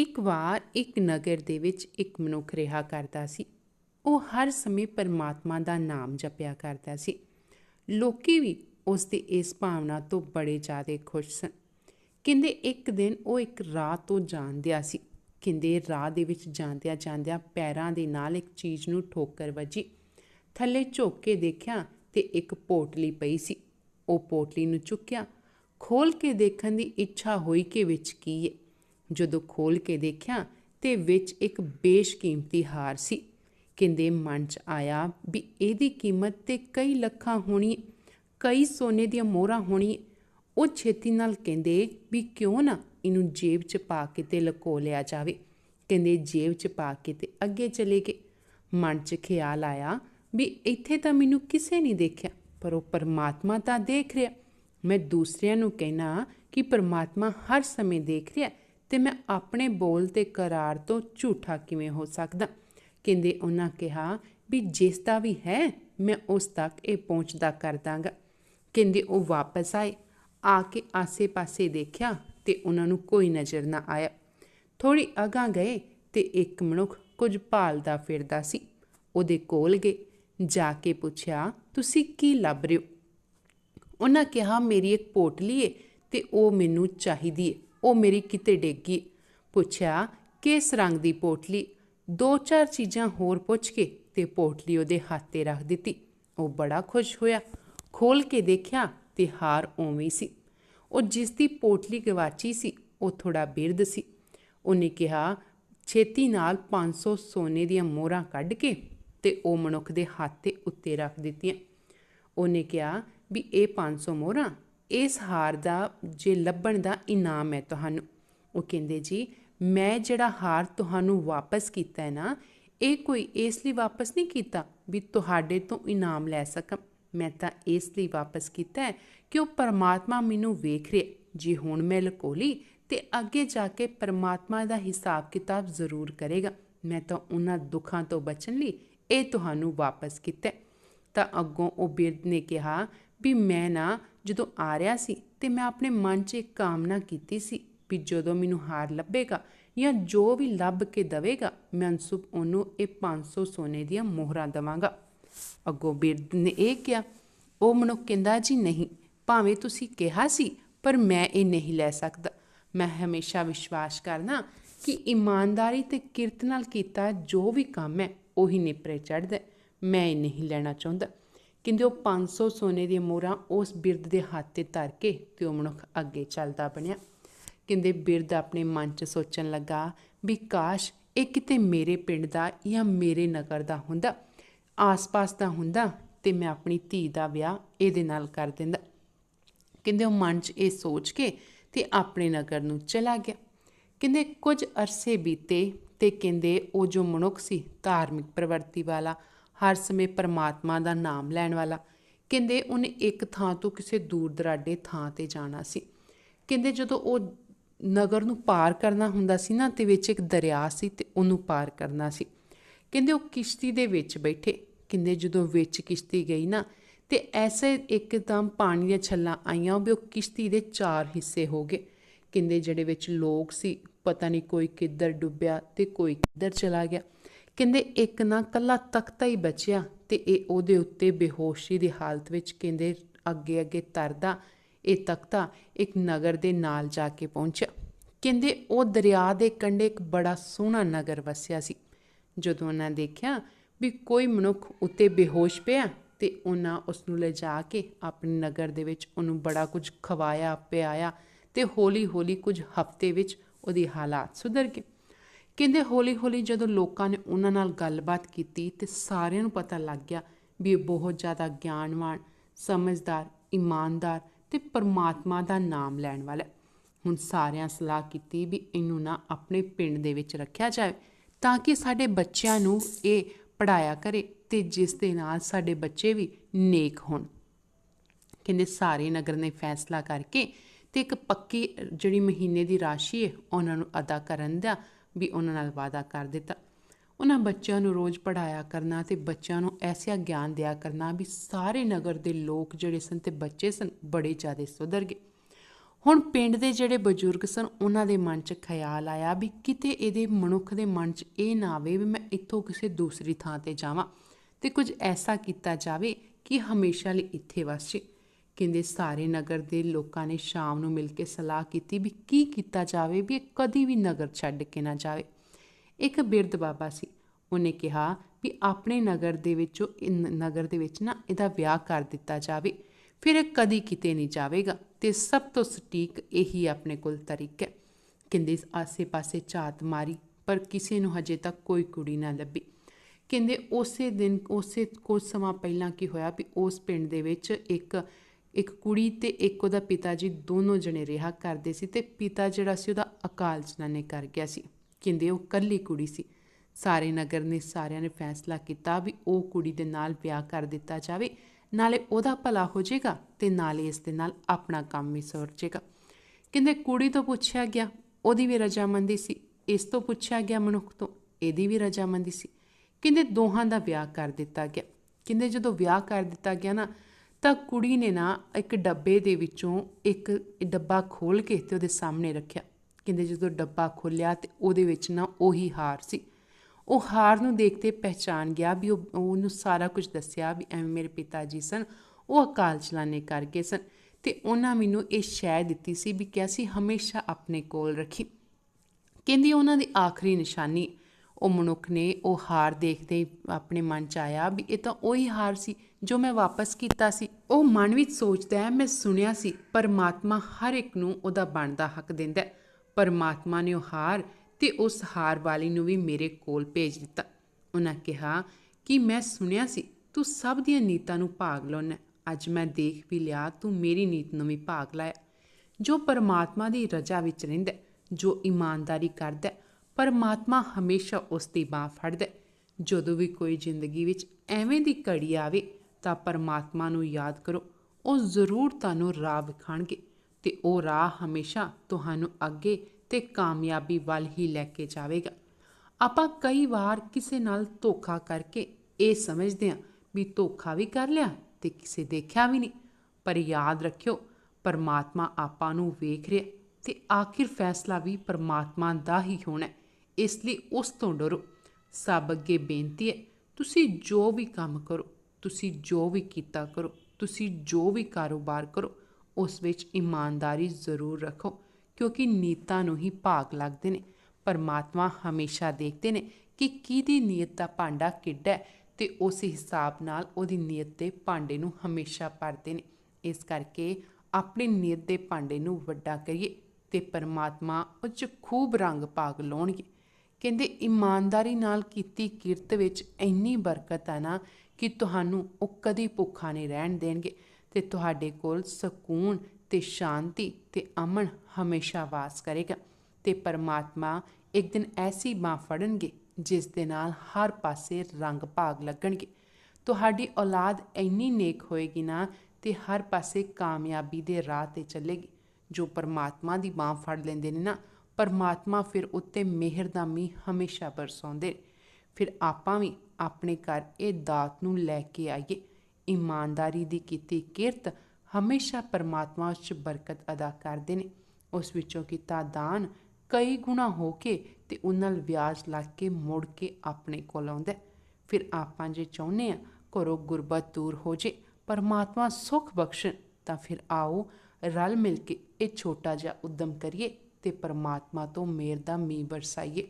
ਇੱਕ ਵਾਰ ਇੱਕ ਨਗਰ ਦੇ ਵਿੱਚ ਇੱਕ ਮਨੁੱਖ ਰਿਹਾ ਕਰਦਾ ਸੀ। ਉਹ ਹਰ ਸਮੇਂ ਪਰਮਾਤਮਾ ਦਾ ਨਾਮ ਜਪਿਆ ਕਰਦਾ ਸੀ। ਲੋਕੀ ਵੀ ਉਸ ਦੀ ਇਸ ਭਾਵਨਾ ਤੋਂ ਬੜੇ ਜ਼ਿਆਦਾ ਖੁਸ਼ ਸਨ। ਕਹਿੰਦੇ ਇੱਕ ਦਿਨ ਉਹ ਇੱਕ ਰਾਹ ਤੋਂ ਜਾਂਦਿਆ ਸੀ। ਕਹਿੰਦੇ ਰਾਹ ਦੇ ਵਿੱਚ ਜਾਂਦਿਆਂ ਜਾਂਦਿਆਂ ਪੈਰਾਂ ਦੇ ਨਾਲ ਇੱਕ ਚੀਜ਼ ਨੂੰ ਠੋਕਰ ਵੱਜੀ। ਥੱਲੇ ਝੁੱਕ ਕੇ ਦੇਖਿਆ ਤੇ ਇੱਕ ਪੋਟਲੀ ਪਈ ਸੀ। ਉਹ ਪੋਟਲੀ ਨੂੰ ਚੁੱਕਿਆ। ਖੋਲ ਕੇ ਦੇਖਣ ਦੀ ਇੱਛਾ ਹੋਈ ਕਿ ਵਿੱਚ ਕੀ ਹੈ ਜਦੋਂ ਖੋਲ ਕੇ ਦੇਖਿਆ ਤੇ ਵਿੱਚ ਇੱਕ ਬੇਸ਼ਕੀਮਤੀ ਹਾਰ ਸੀ। ਕਹਿੰਦੇ ਮਨ 'ਚ ਆਇਆ ਵੀ ਇਹਦੀ ਕੀਮਤ ਤੇ ਕਈ ਲੱਖਾਂ ਹੋਣੀ ਹੈ, ਕਈ ਸੋਨੇ ਦੀਆਂ ਮੋਹਰਾਂ ਹੋਣੀ। ਉਹ ਛੇਤੀ ਨਾਲ ਕਹਿੰਦੇ ਵੀ ਕਿਉਂ ਨਾ ਇਹਨੂੰ ਜੇਬ 'ਚ ਪਾ ਕੇ ਤੇ ਲਕੋ ਲਿਆ ਜਾਵੇ। ਕਹਿੰਦੇ ਜੇਬ 'ਚ ਪਾ ਕੇ ਤੇ ਅੱਗੇ ਚਲੇ ਗਏ। ਮਨ 'ਚ ਖਿਆਲ ਆਇਆ ਵੀ ਇੱਥੇ ਤਾਂ ਮੈਨੂੰ ਕਿਸੇ ਨਹੀਂ ਦੇਖਿਆ ਪਰ ਉਹ ਪਰਮਾਤਮਾ ਤਾਂ ਦੇਖ ਰਿਹਾ। ਮੈਂ ਦੂਸਰਿਆਂ ਨੂੰ ਕਹਿਣਾ ਕਿ ਪਰਮਾਤਮਾ ਹਰ ਸਮੇਂ ਦੇਖ ਰਿਹਾ ਤੇ ਮੈਂ ਆਪਣੇ ਬੋਲ ਤੇ ਕਰਾਰ ਤੋਂ ਝੂਠਾ ਕਿਵੇਂ ਹੋ ਸਕਦਾ? ਕਹਿੰਦੇ ਉਹਨਾਂ ਕਿਹਾ, ਵੀ ਜਿਸ ਦਾ ਵੀ ਹੈ, ਮੈਂ ਉਸ ਤੱਕ ਇਹ ਪਹੁੰਚਦਾ ਕਰ ਦਾਂਗਾ। ਕਹਿੰਦੇ ਉਹ ਵਾਪਸ ਆਏ। ਆ ਕੇ ਆਸੇ-ਪਾਸੇ ਦੇਖਿਆ ਤੇ ਉਹਨਾਂ ਨੂੰ ਕੋਈ ਨਜ਼ਰ ਨਾ ਆਇਆ। ਥੋੜੀ ਅਗਾਂਹ ਗਏ ਤੇ ਇੱਕ ਮਨੁੱਖ ਕੁਝ ਭਾਲਦਾ ਫਿਰਦਾ ਸੀ। ਉਹਦੇ ਕੋਲ ਗਏ। ਜਾ ਕੇ ਪੁੱਛਿਆ, ਤੁਸੀਂ ਕੀ ਲੱਭ ਰਹੇ ਹੋ? ਉਹਨਾਂ ਕਿਹਾ, ਮੇਰੀ ਇੱਕ ਪੋਟਲੀ ਏ ਤੇ ਉਹ ਮੈਨੂੰ ਚਾਹੀਦੀ ਏ। ਉਹ ਮੇਰੀ ਕਿਤੇ ਡੇਗੀ ਪੁੱਛਿਆ, ਕਿਸ ਰੰਗ ਦੀ ਪੋਟਲੀ? ਦੋ ਚਾਰ ਚੀਜ਼ਾਂ ਹੋਰ ਪੁੱਛ ਕੇ ਤੇ ਪੋਟਲੀ ਉਹਦੇ ਹੱਥ ਤੇ ਰੱਖ ਦਿੱਤੀ। ਉਹ ਬੜਾ ਖੁਸ਼ ਹੋਇਆ। ਖੋਲ ਕੇ ਦੇਖਿਆ ਤੇ ਹਾਰ ਉਵੇਂ ਸੀ। ਉਹ ਜਿਸ ਦੀ ਪੋਟਲੀ ਗਵਾਚੀ ਸੀ, ਉਹ ਥੋੜਾ ਬਿਰਧ ਸੀ। ਉਹਨੇ ਕਿਹਾ, ਛੇਤੀ ਨਾਲ 500 ਸੋਨੇ ਦੀਆਂ ਮੋਹਰਾਂ ਕੱਢ ਕੇ ਤੇ ਉਹ ਮਨੁੱਖ ਦੇ ਹੱਥ ਤੇ ਉੱਤੇ ਰੱਖ ਦਿੱਤੀਆਂ। ਉਹਨੇ ਕਿਹਾ, ਵੀ ਇਹ 500 ਮੋਹਰਾਂ ਇਸ ਹਾਰ ਦਾ ਜੇ ਲੱਭਣ ਦਾ ਇਨਾਮ ਹੈ ਤੁਹਾਨੂੰ। ਉਹ ਕਹਿੰਦੇ ਜੀ, ਮੈਂ ਜਿਹੜਾ ਹਾਰ ਤੁਹਾਨੂੰ ਵਾਪਸ ਕੀਤਾ ਹੈ ਨਾ, ਇਹ ਕੋਈ ਇਸ ਲਈ ਵਾਪਸ ਨਹੀਂ ਕੀਤਾ ਵੀ ਤੁਹਾਡੇ ਤੋਂ ਇਨਾਮ ਲੈ ਸਕਾਂ ਮੈਂ ਤਾਂ ਇਸ ਲਈ ਵਾਪਸ ਕੀਤਾ ਹੈ ਕਿ ਉਹ ਪਰਮਾਤਮਾ ਮੈਨੂੰ ਵੇਖ ਰਿਹਾ ਜੇ ਹੁਣ ਮੈਂ ਲਕੋਲੀ ਤੇ ਅੱਗੇ ਜਾ ਕੇ ਪਰਮਾਤਮਾ ਦਾ ਹਿਸਾਬ ਕਿਤਾਬ ਜ਼ਰੂਰ ਕਰੇਗਾ, ਮੈਂ ਤਾਂ ਉਹਨਾਂ ਦੁੱਖਾਂ ਤੋਂ ਬਚਣ ਲਈ ਇਹ ਤੁਹਾਨੂੰ ਵਾਪਸ ਕੀਤਾ ਤਾਂ ਅੱਗੋਂ ਉਹ ਬਿਰਧ ਨੇ ਕਿਹਾ ਵੀ ਮੈਂ ਨਾ ਜਦੋਂ ਆ ਰਿਹਾ ਸੀ ਤੇ ਮੈਂ ਆਪਣੇ ਮਨ 'ਚ ਇੱਕ ਕਾਮਨਾ ਕੀਤੀ ਸੀ ਵੀ ਜਦੋਂ ਮੈਨੂੰ ਹਾਰ ਲੱਭੇਗਾ ਜਾਂ ਜੋ ਵੀ ਲੱਭ ਕੇ ਦਵੇਗਾ, ਮੈਂ ਅਨਸੁਪ ਉਹਨੂੰ ਇਹ 500 ਸੋਨੇ ਦੀਆਂ ਮੋਹਰਾਂ ਦਵਾਂਗਾ। ਅੱਗੋਂ ਬਿਰਧ ਨੇ ਇਹ ਕਿਹਾ, ਉਹ ਮਨੁੱਖ ਕਹਿੰਦਾ ਜੀ ਨਹੀਂ, ਭਾਵੇਂ ਤੁਸੀਂ ਕਿਹਾ ਸੀ, ਪਰ ਮੈਂ ਇਹ ਨਹੀਂ ਲੈ ਸਕਦਾ। ਮੈਂ ਹਮੇਸ਼ਾ ਵਿਸ਼ਵਾਸ ਕਰਨਾ ਕਿ ਇਮਾਨਦਾਰੀ ਤੇ ਕਿਰਤ ਨਾਲ ਕੀਤਾ ਜੋ ਵੀ ਕੰਮ ਹੈ, ਉਹੀ ਨਿਪਰੇ ਚੜਦਾ ਮੈਂ ਇਹ ਨਹੀਂ ਲੈਣਾ ਚਾਹੁੰਦਾ। ਕਹਿੰਦੇ ਉਹ 500 ਸੋਨੇ ਦੀਆਂ ਮੋਹਰਾਂ ਉਸ ਬਿਰਦ ਦੇ ਹੱਥ ਤੇ ਧਰ ਕੇ ਤੇ ਉਹ ਮਨੁੱਖ ਅੱਗੇ ਚੱਲਦਾ ਬਣਿਆ। ਕਹਿੰਦੇ ਬਿਰਦ ਆਪਣੇ ਮਨ 'ਚ ਸੋਚਣ ਲੱਗਾ ਵੀ ਕਾਸ਼ ਇਹ ਕਿਤੇ ਮੇਰੇ ਪਿੰਡ ਦਾ ਜਾਂ ਮੇਰੇ ਨਗਰ ਦਾ ਹੁੰਦਾ, ਆਸ-ਪਾਸ ਦਾ ਹੁੰਦਾ ਤੇ ਮੈਂ ਆਪਣੀ ਧੀ ਦਾ ਵਿਆਹ ਇਹਦੇ ਨਾਲ ਕਰ ਦਿੰਦਾ। ਕਹਿੰਦੇ ਉਹ ਮਨ 'ਚ ਇਹ ਸੋਚ ਕੇ ਤੇ ਆਪਣੇ ਨਗਰ ਨੂੰ ਚਲਾ ਗਿਆ। ਕਹਿੰਦੇ ਕੁਝ ਅਰਸੇ ਬੀਤੇ ਤੇ ਕਹਿੰਦੇ ਉਹ ਜੋ ਮਨੁੱਖ ਸੀ ਧਾਰਮਿਕ ਪ੍ਰਵਰਤੀ ਵਾਲਾ ਹਰ ਸਮੇਂ ਪਰਮਾਤਮਾ ਦਾ ਨਾਮ ਲੈਣ ਵਾਲਾ। ਕਹਿੰਦੇ ਉਹਨੇ ਇੱਕ ਥਾਂ ਤੋਂ ਕਿਸੇ ਦੂਰ ਦਰਾਡੇ ਥਾਂ ਤੇ ਜਾਣਾ ਸੀ। ਕਹਿੰਦੇ ਜਦੋਂ ਉਹ ਨਗਰ ਨੂੰ ਪਾਰ ਕਰਨਾ ਹੁੰਦਾ ਸੀ ਨਾ, ਤੇ ਵਿੱਚ ਇੱਕ ਦਰਿਆ ਸੀ ਤੇ ਉਹਨੂੰ ਪਾਰ ਕਰਨਾ ਸੀ। ਕਹਿੰਦੇ ਉਹ ਕਿਸ਼ਤੀ ਦੇ ਵਿੱਚ ਬੈਠੇ। ਕਹਿੰਦੇ ਜਦੋਂ ਵਿੱਚ ਕਿਸ਼ਤੀ ਗਈ ਨਾ, ਤੇ ਐਸੇ ਇੱਕਦਮ ਪਾਣੀ ਦੀਆਂ ਛੱਲਾਂ ਆਈਆਂ ਉਹ ਵੀ ਉਹ ਕਿਸ਼ਤੀ ਦੇ ਚਾਰ ਹਿੱਸੇ ਹੋ ਗਏ। ਕਹਿੰਦੇ ਜਿਹੜੇ ਵਿੱਚ ਲੋਕ ਸੀ, ਪਤਾ ਨਹੀਂ ਕੋਈ ਕਿੱਧਰ ਡੁੱਬਿਆ ਤੇ ਕੋਈ ਕਿੱਧਰ ਚਲਾ ਗਿਆ। ਕਹਿੰਦੇ ਇੱਕ ਨਾ ਕੱਲਾ ਤਖਤਾ ਹੀ ਬਚਿਆ ਤੇ ਇਹ ਉਹਦੇ ਉੱਤੇ ਬੇਹੋਸ਼ੀ ਦੀ ਹਾਲਤ ਵਿੱਚ ਕਹਿੰਦੇ ਅੱਗੇ ਅੱਗੇ ਤਰਦਾ ਇਹ ਤਖਤਾ ਇੱਕ ਨਗਰ ਦੇ ਨਾਲ ਜਾ ਕੇ ਪਹੁੰਚਿਆ। ਕਹਿੰਦੇ ਉਹ ਦਰਿਆ ਦੇ ਕੰਢੇ ਇੱਕ ਬੜਾ ਸੋਹਣਾ ਨਗਰ ਵਸਿਆ ਸੀ। ਜਦੋਂ ਉਹਨਾਂ ਦੇਖਿਆ ਵੀ ਕੋਈ ਮਨੁੱਖ ਉੱਤੇ ਬੇਹੋਸ਼ ਪਿਆ ਤੇ ਉਹਨਾਂ ਉਸ ਨੂੰ ਲਿਜਾ ਕੇ ਆਪਣੇ ਨਗਰ ਦੇ ਵਿੱਚ ਉਹਨੂੰ ਬੜਾ ਕੁਝ ਖਵਾਇਆ, ਪਿਆਇਆ ਤੇ ਹੌਲੀ-ਹੌਲੀ ਕੁਝ ਹਫ਼ਤੇ ਵਿੱਚ ਉਹਦੀ ਹਾਲਾਤ ਸੁਧਰ ਗਏ। ਕਹਿੰਦੇ ਹੌਲੀ-ਹੌਲੀ ਜਦੋਂ ਲੋਕਾਂ ਨੇ ਉਹਨਾਂ ਨਾਲ ਗੱਲਬਾਤ ਕੀਤੀ ਤੇ ਸਾਰਿਆਂ ਨੂੰ ਪਤਾ ਲੱਗ ਗਿਆ ਵੀ ਇਹ ਬਹੁਤ ਜ਼ਿਆਦਾ ਗਿਆਨਵਾਨ, ਸਮਝਦਾਰ, ਇਮਾਨਦਾਰ ਤੇ ਪਰਮਾਤਮਾ ਦਾ ਨਾਮ ਲੈਣ ਵਾਲਾ ਹੁਣ ਸਾਰਿਆਂ ਸਲਾਹ ਕੀਤੀ ਵੀ ਇਹਨੂੰ ਨਾ ਆਪਣੇ ਪਿੰਡ ਦੇ ਵਿੱਚ ਰੱਖਿਆ ਜਾਵੇ ਤਾਂ ਕਿ ਸਾਡੇ ਬੱਚਿਆਂ ਨੂੰ ਇਹ ਪੜਾਇਆ ਕਰੇ ਤੇ ਜਿਸ ਦੇ ਨਾਲ ਸਾਡੇ ਬੱਚੇ ਵੀ ਨੇਕ ਹੋਣ। ਕਹਿੰਦੇ ਸਾਰੇ ਨਗਰ ਨੇ ਫੈਸਲਾ ਕਰਕੇ ਤੇ ਇੱਕ ਪੱਕੀ ਜਿਹੜੀ ਮਹੀਨੇ ਦੀ ਰਾਸ਼ੀ ਹੈ, ਉਹਨਾਂ ਨੂੰ ਅਦਾ ਕਰਨ ਦਾ ਵੀ ਉਹਨਾਂ ਨਾਲ ਵਾਅਦਾ ਕਰ ਦਿੱਤਾ। ਉਹਨਾਂ ਬੱਚਿਆਂ ਨੂੰ ਰੋਜ਼ ਪੜਾਇਆ ਕਰਨਾ ਤੇ ਬੱਚਿਆਂ ਨੂੰ ਐਸਾ ਗਿਆਨ ਦਿਆ ਕਰਨਾ ਵੀ ਸਾਰੇ ਨਗਰ ਦੇ ਲੋਕ ਜਿਹੜੇ ਸਨ ਤੇ ਬੱਚੇ ਸਨ, ਬੜੇ ਜ਼ਿਆਦਾ ਸੁਧਰ ਗਏ। ਹੁਣ ਪਿੰਡ ਦੇ ਜਿਹੜੇ ਬਜ਼ੁਰਗ ਸਨ, ਉਹਨਾਂ ਦੇ ਮਨ 'ਚ ਖਿਆਲ ਆਇਆ ਵੀ ਕਿਤੇ ਇਹਦੇ ਮਨੁੱਖ ਦੇ ਮਨ 'ਚ ਇਹ ਨਾ ਆਵੇ ਵੀ ਮੈਂ ਇੱਥੋਂ ਕਿਸੇ ਦੂਸਰੀ ਥਾਂ ਤੇ ਜਾਵਾਂ ਤੇ ਕੁਝ ਐਸਾ ਕੀਤਾ ਜਾਵੇ ਕਿ ਹਮੇਸ਼ਾ ਲਈ ਇੱਥੇ ਵਸ ਜੇ। ਕਹਿੰਦੇ ਸਾਰੇ ਨਗਰ ਦੇ ਲੋਕਾਂ ਨੇ ਸ਼ਾਮ ਨੂੰ ਮਿਲ ਕੇ ਸਲਾਹ ਕੀਤੀ ਵੀ ਕੀ ਕੀਤਾ ਜਾਵੇ ਵੀ ਇਹ ਕਦੀ ਵੀ ਨਗਰ ਛੱਡ ਕੇ ਨਾ ਜਾਵੇ। ਇੱਕ ਬਿਰਧ ਬਾਬਾ ਸੀ। ਉਹਨੇ ਕਿਹਾ ਵੀ ਆਪਣੇ ਨਗਰ ਦੇ ਵਿੱਚੋਂ ਇਹ ਨਗਰ ਦੇ ਵਿੱਚ ਨਾ ਇਹਦਾ ਵਿਆਹ ਕਰ ਦਿੱਤਾ ਜਾਵੇ, ਫਿਰ ਇਹ ਕਦੀ ਕਿਤੇ ਨਹੀਂ ਜਾਵੇਗਾ ਤੇ ਸਭ ਤੋਂ ਸਟੀਕ ਇਹੀ ਆਪਣੇ ਕੋਲ ਤਰੀਕਾ ਹੈ। ਕਹਿੰਦੇ ਆਸੇ-ਪਾਸੇ ਝਾਤ ਮਾਰੀ, ਪਰ ਕਿਸੇ ਨੂੰ ਹਜੇ ਤੱਕ ਕੋਈ ਕੁੜੀ ਨਾ ਲੱਭੀ। ਕਹਿੰਦੇ ਉਸੇ ਦਿਨ, ਉਸੇ ਕੁਝ ਸਮਾਂ ਪਹਿਲਾਂ ਕੀ ਹੋਇਆ ਵੀ ਉਸ ਪਿੰਡ ਦੇ ਵਿੱਚ ਇੱਕ ਇੱਕ ਕੁੜੀ ਤੇ ਇੱਕ ਉਹਦਾ ਪਿਤਾ ਜੀ ਦੋਨੋਂ ਜਣੇ ਰਿਹਾ ਕਰਦੇ ਸੀ ਤੇ ਪਿਤਾ ਜਿਹੜਾ ਸੀ ਉਹਦਾ ਅਕਾਲ ਚਲਾਣੇ ਕਰ ਗਿਆ ਸੀ। ਕਹਿੰਦੇ ਉਹ ਕੱਲੀ ਕੁੜੀ ਸੀ। ਸਾਰੇ ਨਗਰ ਨੇ ਸਾਰਿਆਂ ਨੇ ਫੈਸਲਾ ਕੀਤਾ ਵੀ ਉਹ ਕੁੜੀ ਦੇ ਨਾਲ ਵਿਆਹ ਕਰ ਦਿੱਤਾ ਜਾਵੇ। ਨਾਲੇ ਉਹਦਾ ਭਲਾ ਹੋ ਜਾਏਗਾ ਤੇ ਨਾਲੇ ਇਸ ਦੇ ਨਾਲ ਆਪਣਾ ਕੰਮ ਵੀ ਸਵਰ ਜਾਏਗਾ। ਕਹਿੰਦੇ ਕੁੜੀ ਤੋਂ ਪੁੱਛਿਆ ਗਿਆ, ਉਹਦੀ ਵੀ ਰਜਾਮੰਦੀ ਸੀ। ਇਸ ਤੋਂ ਪੁੱਛਿਆ ਗਿਆ ਮਨੁੱਖ ਤੋਂ, ਇਹਦੀ ਵੀ ਰਜਾਮੰਦੀ ਸੀ। ਕਹਿੰਦੇ ਦੋਹਾਂ ਦਾ ਵਿਆਹ ਕਰ ਦਿੱਤਾ ਗਿਆ। ਕਹਿੰਦੇ ਜਦੋਂ ਵਿਆਹ ਕਰ ਦਿੱਤਾ ਗਿਆ ਨਾ ਤਾਂ ਕੁੜੀ ਨੇ ਨਾ ਇੱਕ ਡੱਬੇ ਦੇ ਵਿੱਚੋਂ ਇੱਕ ਡੱਬਾ ਖੋਲ ਕੇ ਤੇ ਉਹਦੇ ਸਾਹਮਣੇ ਰੱਖਿਆ। ਕਹਿੰਦੇ ਜਦੋਂ ਡੱਬਾ ਖੋਲਿਆ ਤੇ ਉਹਦੇ ਵਿੱਚ ਨਾ ਉਹੀ ਹਾਰ ਸੀ। ਉਹ ਹਾਰ ਨੂੰ ਦੇਖਦੇ ਪਹਿਚਾਨ ਗਿਆ ਵੀ ਉਹ ਉਹਨੂੰ ਸਾਰਾ ਕੁਝ ਦੱਸਿਆ ਵੀ ਐਵੇਂ ਮੇਰੇ ਪਿਤਾ ਜੀ ਸਨ, ਉਹ ਅਕਾਲ ਚਲਾਣੇ ਕਰ ਗਏ ਸਨ ਤੇ ਉਹਨਾਂ ਮੈਨੂੰ ਇਹ ਸ਼ੈ ਦਿੱਤੀ ਸੀ ਵੀ ਕਿ ਅਸੀਂ ਹਮੇਸ਼ਾ ਆਪਣੇ ਕੋਲ ਰੱਖੀ। ਕਹਿੰਦੀ ਉਹਨਾਂ ਦੀ ਆਖਰੀ ਨਿਸ਼ਾਨੀ ਉਹ ਮਨੁੱਖ ਨੇ ਉਹ ਹਾਰ ਦੇਖਦੇ ਹੀ ਆਪਣੇ ਮਨ ਚ ਆਇਆ ਵੀ ਇਹ ਤਾਂ ਉਹੀ ਹਾਰ ਸੀ ਜੋ ਮੈਂ ਵਾਪਸ ਕੀਤਾ ਸੀ। ਉਹ ਮਨ ਵਿੱਚ ਸੋਚਦਾ ਹੈ, ਮੈਂ ਸੁਣਿਆ ਸੀ, ਪਰਮਾਤਮਾ ਹਰ ਇੱਕ ਨੂੰ ਉਹਦਾ ਬਣਦਾ ਹੱਕ ਦਿੰਦਾ ਹੈ। ਪਰਮਾਤਮਾ ਨੇ ਉਹ ਹਾਰ ਤੇ ਉਸ ਹਾਰ ਵਾਲੀ ਨੂੰ ਵੀ ਮੇਰੇ ਕੋਲ ਭੇਜ ਦਿੱਤਾ। ਉਹਨਾਂ ਕਿਹਾ ਕਿ ਮੈਂ ਸੁਣਿਆ ਸੀ, ਤੂੰ ਸਭ ਦੀਆਂ ਨੀਤਾਂ ਨੂੰ ਭਾਗ ਲਾਉਣਾ ਅੱਜ ਮੈਂ ਦੇਖ ਵੀ ਲਿਆ, ਤੂੰ ਮੇਰੀ ਨੀਤ ਨੂੰ ਵੀ ਭਾਗ ਲਾਇਆ। ਜੋ ਪਰਮਾਤਮਾ ਦੀ ਰਜਾ ਵਿੱਚ ਰਹਿੰਦਾ ਜੋ ਇਮਾਨਦਾਰੀ ਕਰਦਾ ਪਰਮਾਤਮਾ ਹਮੇਸ਼ਾ ਉਸ ਦੀ ਬਾਹ ਫੜਦਾ ਜਦੋਂ ਵੀ ਕੋਈ ਜ਼ਿੰਦਗੀ ਵਿੱਚ ਐਵੇਂ ਦੀ ਘੜੀ ਆਵੇ, ਤਾਂ ਪਰਮਾਤਮਾ ਨੂੰ ਯਾਦ ਕਰੋ, ਉਹ ਜ਼ਰੂਰ ਤੁਹਾਨੂੰ ਰਾਹ ਵਿਖਾਣਗੇ ਤੇ ਉਹ ਰਾਹ ਹਮੇਸ਼ਾ ਤੁਹਾਨੂੰ ਅੱਗੇ ਤੇ ਕਾਮਯਾਬੀ ਵੱਲ ਹੀ ਲੈ ਕੇ ਜਾਵੇਗਾ। ਆਪਾਂ ਕਈ ਵਾਰ ਕਿਸੇ ਨਾਲ ਧੋਖਾ ਕਰਕੇ ਇਹ ਸਮਝਦੇ ਹਾਂ ਵੀ ਧੋਖਾ ਵੀ ਕਰ ਲਿਆ ਤੇ ਕਿਸੇ ਦੇਖਿਆ ਵੀ ਨਹੀਂ। ਪਰ ਯਾਦ ਰੱਖਿਓ, ਪਰਮਾਤਮਾ ਆਪਾਂ ਨੂੰ ਵੇਖ ਰਿਹਾ ਤੇ ਆਖਿਰ ਫੈਸਲਾ ਵੀ ਪਰਮਾਤਮਾ ਦਾ ਹੀ ਹੋਣਾ ਹੈ। ਇਸ ਲਈ ਉਸ ਤੋਂ ਡਰੋ। ਸਭ ਅੱਗੇ ਬੇਨਤੀ ਹੈ, ਤੁਸੀਂ ਜੋ ਵੀ ਕੰਮ ਕਰੋ, ਤੁਸੀਂ ਜੋ ਵੀ ਕੀਤਾ ਕਰੋ, ਤੁਸੀਂ ਜੋ ਵੀ ਕਾਰੋਬਾਰ ਕਰੋ, ਉਸ ਵਿੱਚ ਇਮਾਨਦਾਰੀ ਜ਼ਰੂਰ ਰੱਖੋ, ਕਿਉਂਕਿ ਨੀਤਾਂ ਨੂੰ ਹੀ ਭਾਗ ਲੱਗਦੇ ਨੇ। ਪਰਮਾਤਮਾ ਹਮੇਸ਼ਾ ਦੇਖਦੇ ਨੇ ਕਿ ਕਿਹਦੀ ਨੀਅਤ ਦਾ ਭਾਂਡਾ ਕਿੱਡਾ ਹੈ ਤੇ ਉਸ ਹਿਸਾਬ ਨਾਲ ਉਹਦੀ ਨੀਅਤ ਦੇ ਭਾਂਡੇ ਨੂੰ ਹਮੇਸ਼ਾ ਭਰਦੇ ਨੇ। ਇਸ ਕਰਕੇ ਆਪਣੀ ਨੀਅਤ ਦੇ ਭਾਂਡੇ ਨੂੰ ਵੱਡਾ ਕਰੀਏ ਤੇ ਪਰਮਾਤਮਾ ਉਹ 'ਚ ਖੂਬ ਰੰਗ ਭਾਗ ਲਾਉਣਗੇ। ਕਹਿੰਦੇ, ਇਮਾਨਦਾਰੀ ਨਾਲ ਕੀਤੀ ਕਿਰਤ ਵਿੱਚ ਇੰਨੀ ਬਰਕਤ ਆ ਨਾ ਕਿ ਤੁਹਾਨੂੰ ਉਹ ਕਦੀ ਭੁੱਖਾ ਨਹੀਂ ਰਹਿਣ ਦੇਣਗੇ ਤੇ ਤੁਹਾਡੇ ਕੋਲ ਸਕੂਨ ਤੇ ਸ਼ਾਂਤੀ ਤੇ ਅਮਨ ਹਮੇਸ਼ਾ ਵਾਸ ਕਰੇਗਾ ਤੇ ਪਰਮਾਤਮਾ ਇੱਕ ਦਿਨ ਐਸੀ ਬਾਹ ਫੜਨਗੇ ਜਿਸ ਦੇ ਨਾਲ ਹਰ ਪਾਸੇ ਰੰਗ ਭਾਗ ਲੱਗਣਗੇ। ਤੁਹਾਡੀ ਔਲਾਦ ਇੰਨੀ ਨੇਕ ਹੋਏਗੀ ਨਾ ਤੇ ਹਰ ਪਾਸੇ ਕਾਮਯਾਬੀ ਦੇ ਰਾਹ ਤੇ ਚੱਲੇਗੀ। ਜੋ ਪਰਮਾਤਮਾ ਦੀ ਬਾਹ ਫੜ ਲੈਂਦੇ ਨੇ ਨਾ ਪਰਮਾਤਮਾ ਫਿਰ ਉੱਤੇ ਮਿਹਰ ਦਾ ਮੀਂਹ ਹਮੇਸ਼ਾ ਬਰਸਾਉਂਦੇ ਫਿਰ ਆਪਾਂ ਵੀ ਆਪਣੇ ਘਰ ਇਹ ਦਾਤ ਨੂੰ ਲੈ ਕੇ ਆਈਏ। ਇਮਾਨਦਾਰੀ ਦੀ ਕੀਤੀ ਕਿਰਤ ਹਮੇਸ਼ਾ ਪਰਮਾਤਮਾ ਉਸ 'ਚ ਬਰਕਤ ਅਦਾ ਕਰਦੇ ਨੇ। ਉਸ ਵਿੱਚੋਂ ਕੀਤਾ ਦਾਨ, ਕਈ ਗੁਣਾ ਹੋ ਕੇ ਤੇ ਉਹਨਾਂ ਨਾਲ ਵਿਆਜ ਲੱਗ ਕੇ ਮੁੜ ਕੇ ਆਪਣੇ ਕੋਲ ਆਉਂਦਾ ਫਿਰ ਆਪਾਂ ਜੇ ਚਾਹੁੰਦੇ ਆ ਘਰੋਂ ਗੁਰਬਤ ਦੂਰ ਹੋ ਜੇ, ਪਰਮਾਤਮਾ ਸੁਖ ਬਖਸ਼ਣ, ਤਾਂ ਫਿਰ ਆਓ ਰਲ ਮਿਲ ਕੇ ਇਹ ਛੋਟਾ ਜਿਹਾ ਉਦਮ ਕਰੀਏ। ਤੇ ਪਰਮਾਤਮਾ ਤੋਂ ਮਿਹਰ ਦਾ ਮੀਂਹ ਬਰਸਾਈਏ।